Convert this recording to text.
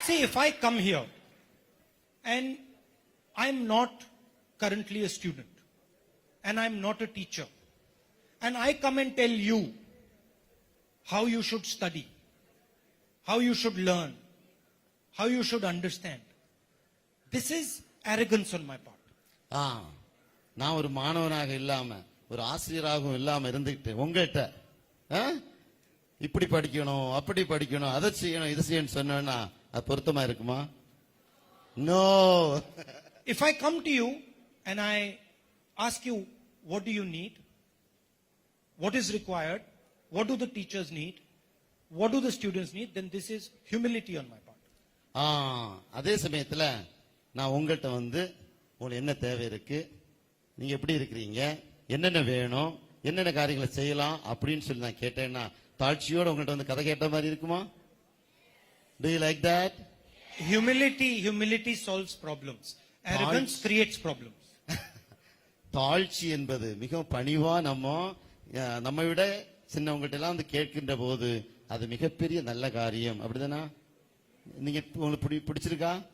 See, if I come here and I'm not currently a student and I'm not a teacher, and I come and tell you how you should study, how you should learn, how you should understand, this is arrogance on my part. ஆ நான் ஒரு மாணவனாக இல்லாம ஒரு ஆசிரியராகவும் இல்லாம இருந்துகிட்டு உங்ககிட்ட ஆ? இப்படி படிக்கணும் அப்படி படிக்கணும் அதை செய்யணும் இது செய்யணும் சொன்னா அது பொருத்தமா இருக்குமா no If I come to you and I ask you, what do you need? What is required? What do the teachers need? What do the students need? Then this is humility on my part. ஆ அதே சமயத்துல நான் உங்கள்கிட்ட வந்து உங்களுக்கு என்ன தேவை இருக்கு நீங்க எப்படி இருக்கிறீங்க என்னென்ன வேணும் என்னென்ன காரியங்களை செய்யலாம் அப்படின்னு சொல்லி நான் கேட்டேன்னா தாழ்ச்சியோட உங்கள்கிட்ட வந்து கதை கேட்ட மாதிரி இருக்குமா? Do you like that Humility, humility solves problems. Arrogance creates problems. தாழ்ச்சி என்பது மிகவும் பணிவா நம்ம நம்மை விட சின்னவங்ககிட்ட எல்லாம் வந்து கேட்கின்ற போது அது மிகப்பெரிய நல்ல காரியம். அப்படிதானா? நீங்க உங்களுக்கு பிடி- பிடிச்சிருக்கா?